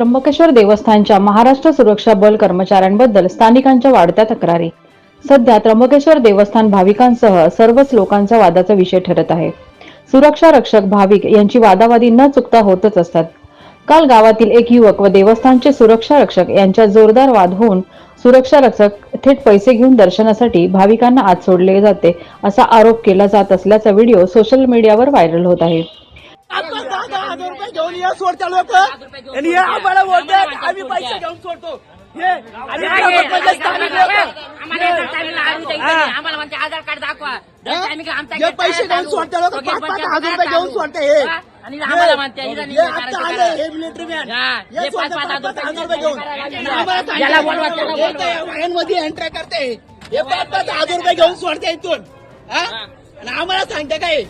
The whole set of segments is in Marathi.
त्र्यंबकेश्वर देवस्थानच्या महाराष्ट्र सुरक्षा बल कर्मचाऱ्यांबद्दल स्थानिकांच्या वाढत्या तक्रारी. सध्या त्र्यंबकेश्वर देवस्थान भाविकांसह सर्वच लोकांचा वादाचा विषय ठरत आहे. सुरक्षा रक्षक भाविक यांची वादावादी न चुकता होतच असतात. काल गावातील एक युवक व देवस्थानचे सुरक्षा रक्षक यांच्या जोरदार वाद होऊन सुरक्षा रक्षक थेट पैसे घेऊन दर्शनासाठी भाविकांना आत सोडले जाते असा आरोप केला जात असल्याचा व्हिडिओ सोशल मीडियावर व्हायरल होत आहे. ये सोडता लोक आणि हे आम्हाला बोलतात आम्ही पैसे घेऊन सोडतो हे आणि ग्रामपंचायत स्थानिक लोकं. आम्हाला म्हणते आधार कार्ड दाखवा हा? पैसे घेऊन. सोडते लोक पाच पाच हजार रुपये. घेऊन सोडते हे हा? आणि आम्हाला म्हणते इथं हे निघून आता करायचं आले करा. हे मिलिटरी मॅन हा, हे हे सोडते पाच पाच पाच पाच हजार हजार रुपये घेऊन रुपये आणि आम्हाला सांगते, याला बोलवा, त्याला हे बोलवा. काय वाहनमध्ये एंट्री करते हे पाच पाच हजार रुपये घेऊन सोडते इथून हा? आणि आम्हाला सांगते काय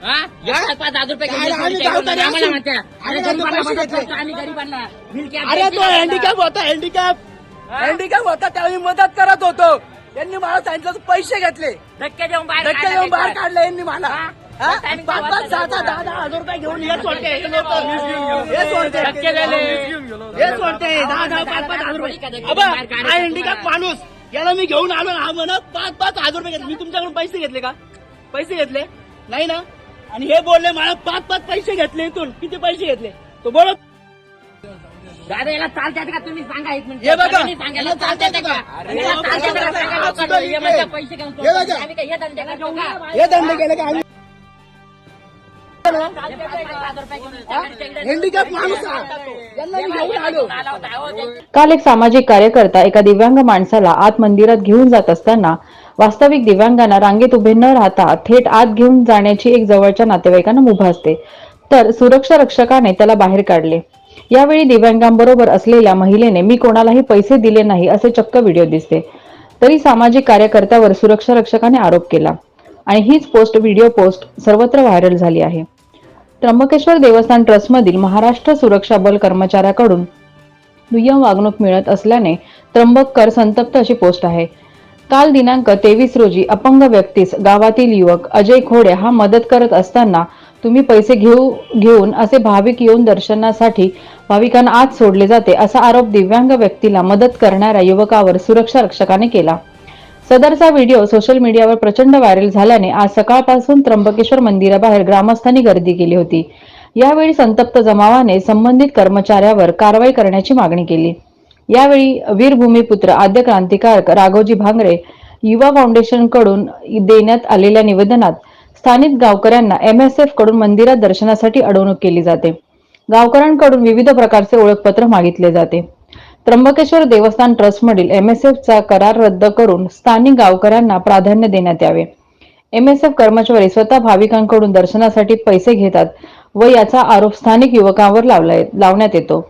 पाच पाच हजार रुपये काय घेऊन आम्ही सोडते. गावकरी आम्हाला असून. म्हणते आम्ही अरे त्यांना गरीबांना पैसे मदत घेतले. करतो आम्ही गरीबांना Wheelchair अरे द्यायची तो हँडिकॅप होता हँडिकॅप हँडिकॅप होता त्यावेळी मदत करत होतो. त्यांनी मला सांगितलं पैसे घेतले. धक्के देऊन बाहेर धक्के देऊन बाहेर. काढले यांनी मला. हा? हा? पाच पाच सहा जायचं. सहा दहा दहा हजार रुपये घेऊन हे सोडते. हे लोक हे सोडते. धक्के दिले. हे सोडते. दहा दहा पाच पाच हजार रुपये. अबा हा हँडिकॅप माणूस. याला मी घेऊन आलो ना हा म्हणत पाच पाच हजार रुपये घेतले. मी तुमच्याकडून पैसे घेतले का? पैसे घेतले? नाही ना? आणि हे बोलले मला पाच पाच पैसे घेतले इथून. किती पैसे घेतले? तो बोलत दादा याला चालते का तुम्ही? सांगा एक मिनिट. हे बघा. सर्वांनी सांगा, याला चालते का? अरे याला बाबा, चालते का? बाबा, सांगा बाबा, लोकांना. हे बाबा, म्हणते पैसे घेऊन हे बघा. आम्ही काय हे धंदे करतो का? हे धंदे केले का? आम्ही हे पाच पाच हजार रुपये घेऊन त्याकडे इकडे- हँडिकॅप माणूस हा. यांना मी घेऊन आलो. आला होता. अहो, ते- काल एक सामाजिक कार्यकर्ता एका दिव्यांग माणसाला आत मंदिरात घेऊन जात असताना वास्तविक दिव्यांगांना रांगेत उभे न राहता थेट आत घेऊन जाण्याची एक जवळच्या नातेवाईकांना मुभा असते. तर सुरक्षा रक्षकाने त्याला बाहेर काढले. यावेळी दिव्यांगांबरोबर असलेल्या महिलेने मी कोणालाही पैसे दिले नाही असे चक्क व्हिडिओ दिसते. तरी सामाजिक कार्यकर्त्यावर सुरक्षा रक्षकाने आरोप केला. आणि हीच पोस्ट व्हिडिओ पोस्ट सर्वत्र व्हायरल झाली आहे. त्र्यंबकेश्वर देवस्थान ट्रस्टमधील महाराष्ट्र सुरक्षा बल कर्मचाऱ्याकडून दुय्यम वागणूक मिळत असल्याने त्र्यंबककर संतप्त अशी पोस्ट आहे. काल दिनांक तेवीस रोजी अपंग व्यक्तीस गावातील युवक अजय खोडे हा मदत करत असताना तुम्ही पैसे घेऊ घेऊन असे भाविक येऊन दर्शनासाठी भाविकांना आत सोडले जाते असा आरोप दिव्यांग व्यक्तीला मदत करणाऱ्या युवकावर सुरक्षा रक्षकाने केला. सदरचा व्हिडिओ सोशल मीडियावर प्रचंड व्हायरल झाल्याने आज सकाळपासून त्र्यंबकेश्वर मंदिराबाहेर ग्रामस्थांनी गर्दी केली होती. यावेळी संतप्त जमावाने संबंधित कर्मचाऱ्यावर कारवाई करण्याची मागणी केली. यावेळी वीरभूमीपुत्र आद्य क्रांतिकारक राघोजी भांगरे युवा फाउंडेशनकडून देण्यात आलेल्या निवेदनात स्थानिक गावकऱ्यांना एमएसएफकडून मंदिरात दर्शनासाठी अडवणूक केली जाते. गावकऱ्यांकडून विविध प्रकारचे ओळखपत्र मागितले जाते. त्र्यंबकेश्वर देवस्थान ट्रस्टमधील एस एफचा करार रद्द करून स्थानिक गावकऱ्यांना प्राधान्य देण्यात यावे. एमएसएफ कर्मचारी स्वतः भाविकांकडून दर्शनासाठी पैसे घेतात व याचा आरोप स्थानिक युवकांवर लावला लावण्यात येतो.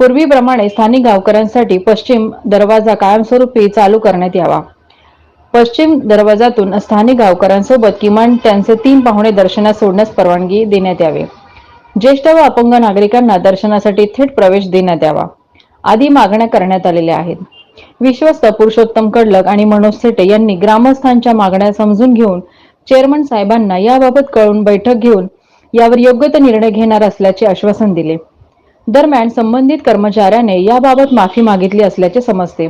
पूर्वीप्रमाणे स्थानिक गावकऱ्यांसाठी पश्चिम दरवाजा कायमस्वरूपी चालू करण्यात यावा. पश्चिम दरवाजातून स्थानिक गावकऱ्यांसोबत किमान त्यांचे तीन पाहुणे दर्शनास सोडण्यास परवानगी देण्यात यावी. ज्येष्ठ व अपंग नागरिकांना दर्शनासाठी थेट प्रवेश देण्यात यावा. आदी मागण्या करण्यात आलेल्या आहेत. विश्वस्त पुरुषोत्तम कडलक आणि मनोज सेटे यांनी ग्रामस्थांच्या मागण्या समजून घेऊन चेअरमन साहेबांना याबाबत कळून बैठक घेऊन यावर योग्य ते निर्णय घेणार असल्याचे आश्वासन दिले. दरम्यान संबंधित कर्मचाऱ्याने याबाबत माफी मागितली असल्याचे समजते.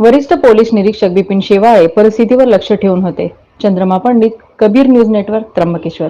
वरिष्ठ पोलीस निरीक्षक बिपिन शेवाळे परिस्थितीवर लक्ष ठेवून होते. Chandrama Pandit Kabir news network Trimbakeshwar.